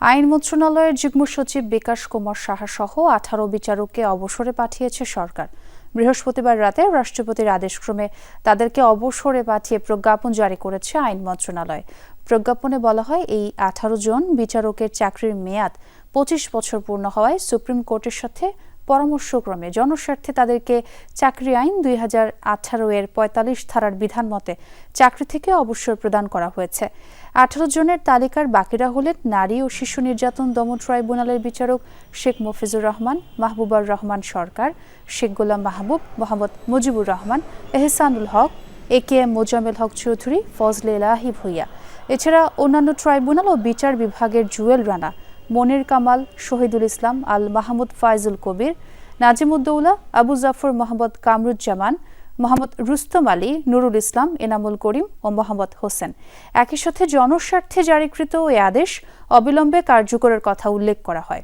আইন মন্ত্রণালয়ের যুগ্ম সচিব বিকাশ কুমার সাহা সহ আঠারো বিচারককে অবসরে পাঠিয়েছে সরকার। বৃহস্পতিবার রাতে রাষ্ট্রপতির আদেশক্রমে তাদেরকে অবসরে পাঠিয়ে প্রজ্ঞাপন জারি করেছে আইন মন্ত্রণালয়। প্রজ্ঞাপনে বলা হয়, এই আঠারো জন বিচারকের চাকরির মেয়াদ পঁচিশ বছর পূর্ণ হওয়ায় সুপ্রিম কোর্টের সাথে পরামর্শক্রমে জনস্বার্থে তাদেরকে চাকরি আইন দুই হাজার আঠারো এর পঁয়তাল্লিশ ধারার বিধান মতে চাকরি থেকে অবসর প্রদান করা হয়েছে। আঠারো জনের তালিকার বাকিরা হলেন নারী ও শিশু নির্যাতন দমন ট্রাইব্যুনালের বিচারক Sheikh Mafizur Rahman, Mahbubar Rahman Sarkar, Sheikh Golam Mahbub, Mohammad Mujibur Rahman, Ehsanul Haque, A K M Mozammel Haque Chowdhury, Fazle Elahi Bhuiyan. এছাড়া অন্যান্য ট্রাইব্যুনাল ও বিচার বিভাগের জুয়েল রানা মনির কামাল, শহীদুল ইসলাম, আল মাহমুদ ফায়জুল কবির নাজিমুদ্দৌলা আবু জাফর মোহাম্মদ কামরুজ্জামান, মোহাম্মদ রুস্তম আলী, নুরুল ইসলাম, এনামুল করিম ও মোহাম্মদ হোসেন। একই সাথে জনস্বার্থে জারিকৃত ওই আদেশ অবিলম্বে কার্যকরের কথা উল্লেখ করা হয়।